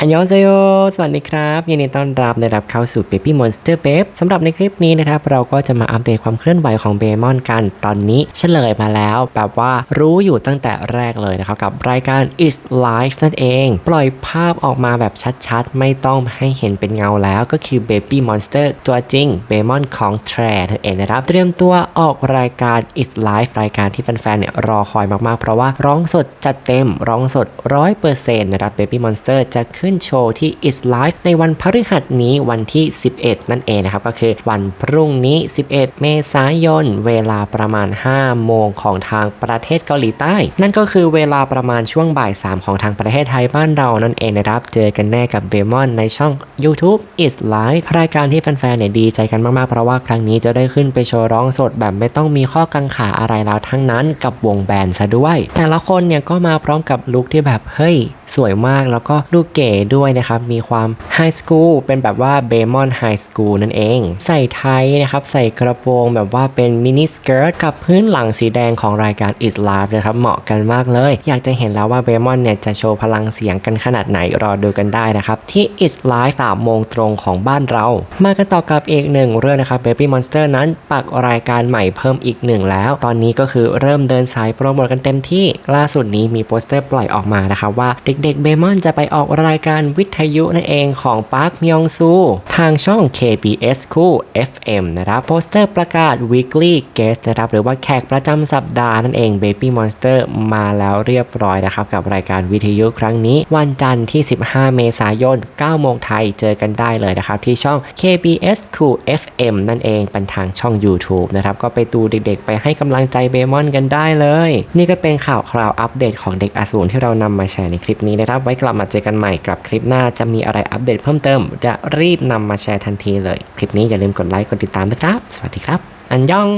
อันยองเซโย สวัสดีครับ ยินดีต้อนรับได้รับเข้าสู่ Baby Monster b a b e สำหรับในคลิปนี้นะครับ เราก็จะมาอัปเดตความเคลื่อนไหวของเบมอนกัน ตอนนี้เฉลยมาแล้ว แบบว่ารู้อยู่ตั้งแต่แรกเลยนะครับ กับรายการ is life นั่นเอง ปล่อยภาพออกมาแบบชัดๆ ไม่ต้องให้เห็นเป็นเงาแล้วก็คือ Baby Monster ตัวจริงเบมอนของแทรนั่นเองนะครับ เตรียมตัวออกรายการ is life รายการที่แฟนๆเนี่ยรอคอยมากๆ เพราะว่าร้องสดจัดเต็มร้องสด100%นะครับ Baby Monster จะขึ้นึ้นโชว์ที่ is life ในวันพฤหัสนี้วันที่ 11 นั่นเองนะครับ ก็คือวันพรุ่งนี้ 11 เมษายน เวลาประมาณ 5 โมงของทางประเทศเกาหลีใต้ นั่นก็คือเวลาประมาณช่วงบ่าย 3 ของทางประเทศไทยบ้านเรานั่นเองนะครับ เจอกันแน่กับเบมอนในช่อง YouTube is life รายการที่แฟนๆเนี่ยดีใจกันมากๆ เพราะว่าครั้งนี้จะได้ขึ้นไปโชว์ร้องสดแบบไม่ต้องมีข้อกังขาอะไรแล้วทั้งนั้นกับวงแบนด์ซะด้วย แต่ละคนเนี่ยก็มาพร้อมกับลุคที่แบบเฮ้ย สวยมากแล้วก็ดูเก๋ด้วยนะครับ มีความไฮสคูลเป็นแบบว่าเบมอนไฮสคูลนั่นเอง ใส่ไทยนะครับ ใส่กระโปรงแบบว่าเป็นมินิสเกิร์ตกับพื้นหลังสีแดงของรายการ Is Live นะครับ เหมาะกันมากเลย อยากจะเห็นแล้วว่าเบมอนเนี่ยจะโชว์พลังเสียงกันขนาดไหนรอดูกันได้นะครับ ที่ Is Live 3โมงตรงของบ้านเรา มากันต่อกับอีกหนึ่งเรื่องนะครับ Baby Monster นั้นปักรายการใหม่เพิ่มอีกหนึ่งแล้ว ตอนนี้ก็คือเริ่มเดินสายโปรโมทกันเต็มที่ล่าสุดนี้มีโปสเตอร์ปล่อยออกมานะครับว่าเด็กๆเบมอนจะไปออกรายการวิทยุนั่นเองของปาร์คมยองซู ทางช่อง KBS คู่ FM นะครับโปสเตอร์ประกาศ weekly guest นะครับหรือว่าแขกประจำสัปดาห์นั่นเอง Baby Monster มาแล้วเรียบร้อยนะครับกับรายการวิทยุครั้งนี้ วันจันทร์ที่ 15 เมษายน 9 โมงไทยเจอกันได้เลยนะครับ ที่ช่อง KBS คู่ FM นั่นเองเป็นทางช่อง YouTube นะครับก็ไปดูเด็กๆ ไปให้กำลังใจเบมอนกันได้เลย นี่ก็เป็นข่าวคราวอัปเดตของเด็กอสูรที่เรานำมาแชร์ในคลิปนี้นะครับ ไว้กลับมาเจอกันใหม่กับคลิปหน้าจะมีอะไรอัปเดตเพิ่มเติม จะรีบนำมาแชร์ทันทีเลย คลิปนี้อย่าลืมกดไลค์กดติดตามนะครับ สวัสดีครับ อันยอง